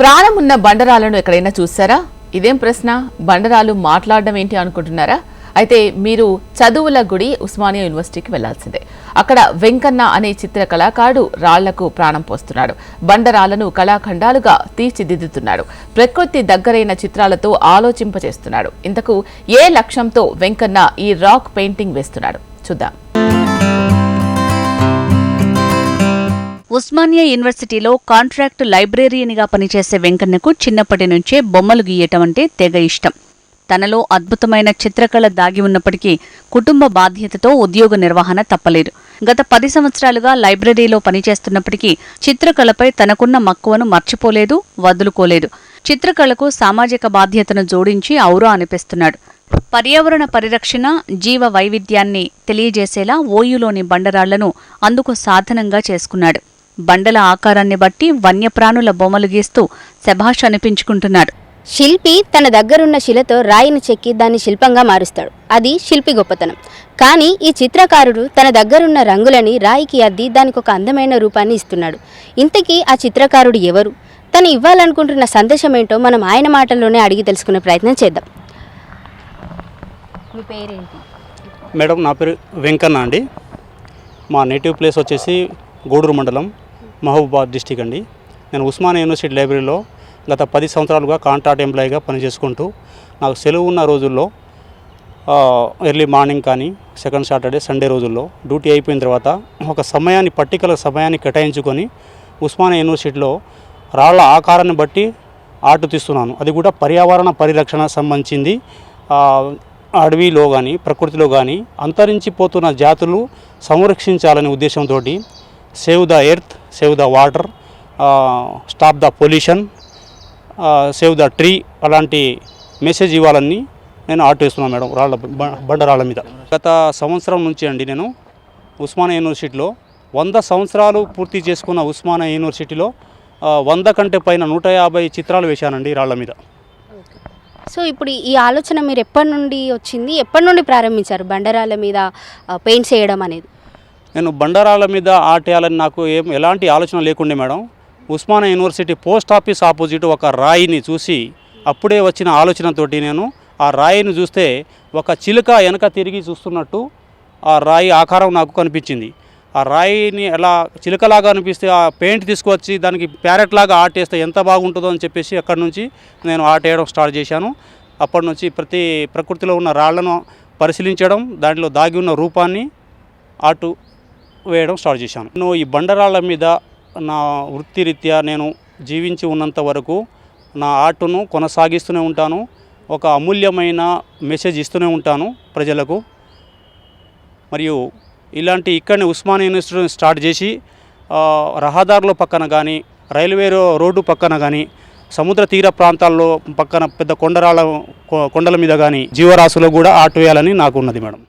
ప్రాణం ఉన్న బండరాలను ఎక్కడైనా చూసారా ఇదేం ప్రశ్న? బండరాలు మాట్లాడడం ఏంటి అనుకుంటున్నారా? అయితే మీరు చదువుల గుడి ఉస్మానియా యూనివర్సిటీకి వెళ్ళాల్సిందే. అక్కడ వెంకన్న అనే చిత్ర కళాకారుడు రాళ్ళకు ప్రాణం పోస్తున్నాడు. బండరాలను కళాఖండాలుగా తీర్చిదిద్దుతున్నాడు. ప్రకృతి దగ్గరైన చిత్రాలతో ఆలోచింపచేస్తున్నాడు. ఇంతకు ఏ లక్ష్యంతో వెంకన్న ఈ రాక్ పెయింటింగ్ వేస్తున్నాడు? చూద్దాం. ఉస్మానియా యూనివర్సిటీలో కాంట్రాక్ట్ లైబ్రరీనిగా పనిచేసే వెంకన్నకు చిన్నప్పటి నుంచే బొమ్మలు గీయటం అంటే తెగ ఇష్టం. తనలో అద్భుతమైన చిత్రకళ దాగి ఉన్నప్పటికీ కుటుంబ బాధ్యతతో ఉద్యోగ నిర్వహణ తప్పలేదు. గత పది సంవత్సరాలుగా లైబ్రరీలో పనిచేస్తున్నప్పటికీ చిత్రకళపై తనకున్న మక్కువను మర్చిపోలేదు వదులుకోలేదు. చిత్రకళకు సామాజిక బాధ్యతను జోడించి ఔరా అనిపిస్తున్నాడు. పర్యావరణ పరిరక్షణ జీవ వైవిధ్యాన్ని తెలియజేసేలా ఓయులోని బండరాళ్ళను అందుకు సాధనంగా చేసుకున్నాడు. బండల ఆకారాన్ని బట్టి వన్యప్రాణుల బొమ్మలు గీస్తూ శభాష్ అనిపించుకుంటున్నాడు. శిల్పి తన దగ్గరున్న శిలతో రాయిని చెక్కి దాన్ని శిల్పంగా మారుస్తాడు. అది శిల్పి గొప్పతనం. కానీ ఈ చిత్రకారుడు తన దగ్గరున్న రంగులని రాయికి అద్ది దానికి ఒక అందమైన రూపాన్ని ఇస్తున్నాడు. ఇంతకీ ఆ చిత్రకారుడు ఎవరు? తను ఇవ్వాలనుకుంటున్న సందేశం ఏంటో మనం ఆయన మాటల్లోనే అడిగి తెలుసుకునే ప్రయత్నం చేద్దాం. మీ పేరేంటి? మేడం నా పేరు వెంకన్న అండి. మా నేటివ్ ప్లేస్ వచ్చేసి గూడూరు మండలం. మహబూబాద్ డిస్టిక్ అండి. నేను ఉస్మానియా యూనివర్సిటీ లైబ్రరీలో గత పది సంవత్సరాలుగా కాంట్రాక్ట్ ఎంప్లాయీగా పనిచేసుకుంటూ నాకు సెలవు ఉన్న రోజుల్లో ఎర్లీ మార్నింగ్ కానీ సెకండ్ సాటర్డే సండే రోజుల్లో డ్యూటీ అయిపోయిన తర్వాత ఒక సమయాన్ని పర్టికులర్ సమయాన్ని కేటాయించుకొని ఉస్మానియా యూనివర్సిటీలో రాళ్ళ ఆకారాన్ని బట్టి ఆర్ట్ తీస్తున్నాను. అది కూడా పర్యావరణ పరిరక్షణ సంబంధించింది. అడవిలో కానీ ప్రకృతిలో కానీ అంతరించిపోతున్న జాతులు సంరక్షించాలనే ఉద్దేశంతో save the earth save the water stop the pollution save the tree అలాంటి మెసేజ్ ఇవ్వాలని నేను ఆర్ట్ వేస్తున్నాను మేడం రాళ్ళ బ- బండరాళ్ళ మీద. గత సంవత్సరం నుంచి అండి నేను ఉస్మానియా యూనివర్సిటీలో వంద సంవత్సరాలు పూర్తి చేసుకున్న ఉస్మానియా యూనివర్సిటీలో వంద కంటే పైన నూట యాభై చిత్రాలు వేశానండి రాళ్ళ మీద. సో ఇప్పుడు ఈ ఆలోచన మీరు ఎప్పటి నుండి వచ్చింది? ఎప్పటి నుండి ప్రారంభించారు బండరాల మీద పెయింట్స్ వేయడం అనేది? నేను బండరాళ్ళ మీద ఆటేయాలని నాకు ఏం ఎలాంటి ఆలోచన లేకుండే madam. Osmania university post office opposite ఒక రాయిని చూసి అప్పుడే వచ్చిన ఆలోచనతోటి నేను ఆ రాయిని చూస్తే ఒక చిలుక వెనక తిరిగి చూస్తున్నట్టు ఆ రాయి ఆకారం నాకు కనిపించింది. ఆ రాయిని ఎలా చిలుకలాగా అనిపిస్తే ఆ పెయింట్ తీసుకువచ్చి దానికి ప్యారెట్ లాగా ఆర్ట్ వేస్తే ఎంత బాగుంటుందో అని చెప్పేసి అక్కడి నుంచి నేను ఆర్ట్ వేయడం స్టార్ట్ చేశాను. అప్పటి నుంచి ప్రతి ప్రకృతిలో ఉన్న రాళ్ళను పరిశీలించడం దాంట్లో దాగి ఉన్న రూపాన్ని అటు వేయడం స్టార్ట్ చేశాను. నేను ఈ బండరాళ్ళ మీద నా వృత్తిరీత్యా నేను జీవించి ఉన్నంత వరకు నా ఆర్టును కొనసాగిస్తూనే ఉంటాను. ఒక అమూల్యమైన మెసేజ్ ఇస్తూనే ఉంటాను ప్రజలకు. మరియు ఇలాంటి ఇక్కడనే ఉస్మానియా యూనివర్సిటీ స్టార్ట్ చేసి రహదారుల పక్కన కానీ రైల్వే రోడ్డు పక్కన కానీ సముద్ర తీర ప్రాంతాల్లో పక్కన పెద్ద కొండరాళ్ళ కొ- కొండల మీద కానీ జీవరాశులు కూడా ఆర్ట్ వేయాలని నాకు ఉన్నది మేడం.